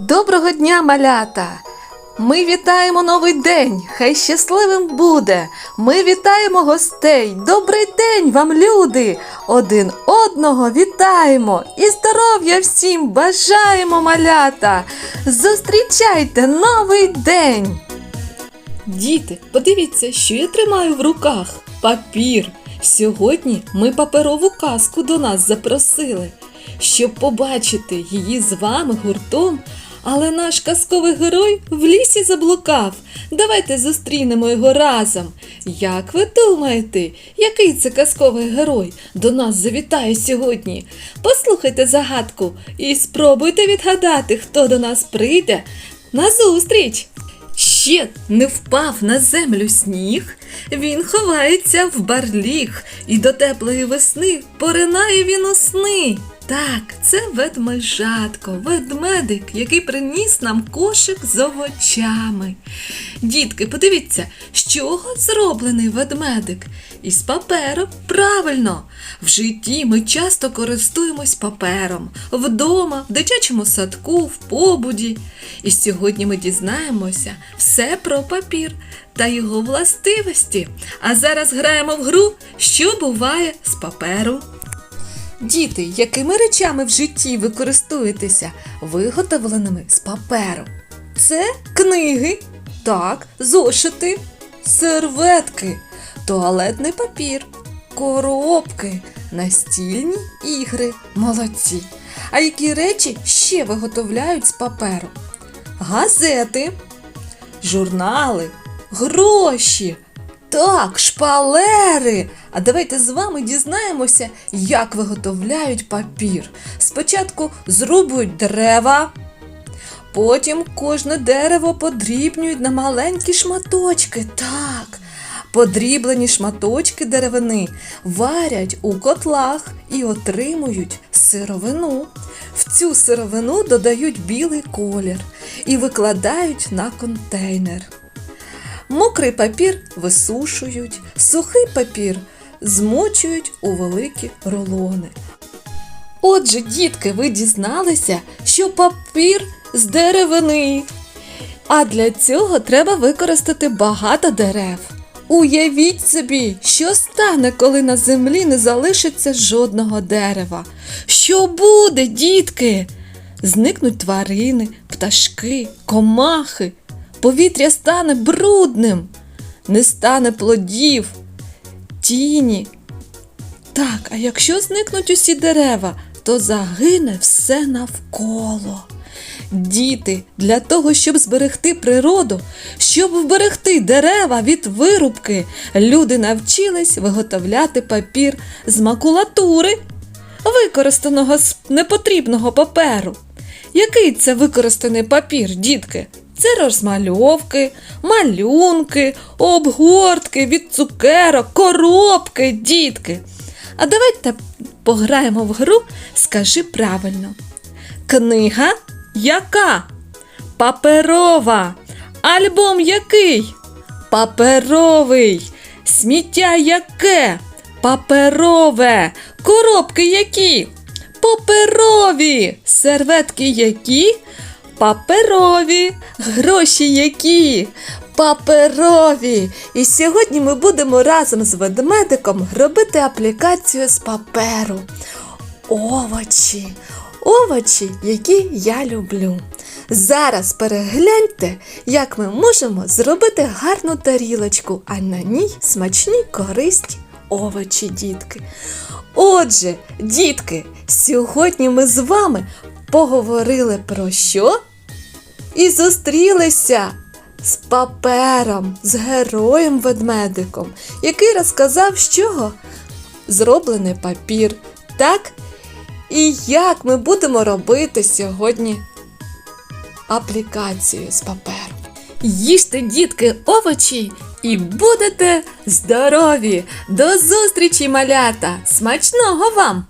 Доброго дня, малята! Ми вітаємо новий день! Хай щасливим буде! Ми вітаємо гостей! Добрий день вам, люди! Один одного вітаємо і здоров'я всім бажаємо, малята! Зустрічайте новий день! Діти, подивіться, що я тримаю в руках папір. Сьогодні ми паперову казку до нас запросили, щоб побачити її з вами гуртом. Але наш казковий герой в лісі заблукав. Давайте зустрінемо його разом. Як ви думаєте, який це казковий герой до нас завітає сьогодні? Послухайте загадку і спробуйте відгадати, хто до нас прийде на зустріч. Ще не впав на землю сніг, він ховається в барліг, і до теплої весни поринає він у сни. Так, це ведмежатко, ведмедик, який приніс нам кошик з овочами. Дітки, подивіться, з чого зроблений ведмедик? Із паперу. Правильно! В житті ми часто користуємось папером вдома, в дитячому садку, в побуді. І сьогодні ми дізнаємося все про папір та його властивості. А зараз граємо в гру, що буває з паперу. Діти, якими речами в житті ви користуєтеся, виготовленими з паперу? Це книги, так, зошити, серветки, туалетний папір, коробки, настільні ігри, молодці. А які речі ще виготовляють з паперу? Газети, журнали, гроші. Так, шпалери. А давайте з вами дізнаємося, як виготовляють папір. Спочатку зрубують дерева, потім кожне дерево подрібнюють на маленькі шматочки. Так. Подріблені шматочки деревини варять у котлах і отримують сировину. В цю сировину додають білий колір і викладають на контейнер. Мокрий папір висушують, сухий папір змочують у великі рулони. Отже, дітки, ви дізналися, що папір з деревини. А для цього треба використати багато дерев. Уявіть собі, що стане, коли на землі не залишиться жодного дерева. Що буде, дітки? Зникнуть тварини, пташки, комахи. Повітря стане брудним, не стане плодів, тіні. Так, а якщо зникнуть усі дерева, то загине все навколо. Діти, для того, щоб зберегти природу, щоб вберегти дерева від вирубки, люди навчились виготовляти папір з макулатури, використаного з непотрібного паперу. Який це використаний папір, дітки? Це розмальовки, малюнки, обгортки від цукерок, коробки, дітки. А давайте пограємо в гру Скажи правильно. Книга яка? Паперова. Альбом який? Паперовий. Сміття яке? Паперове. Коробки які? Паперові. Серветки які? Паперові. Гроші які? Паперові. І сьогодні ми будемо разом з ведмедиком робити аплікацію з паперу. Овочі. Овочі, які я люблю. Зараз перегляньте, як ми можемо зробити гарну тарілочку, а на ній смачні корисні овочі, дітки. Отже, дітки, сьогодні ми з вами поговорили про що? І зустрілися з папером, з героєм ведмедиком, який розказав, з чого зроблений папір. Так? І як ми будемо робити сьогодні аплікацію з паперу. Їжте, дітки, овочі і будете здорові! До зустрічі, малята! Смачного вам!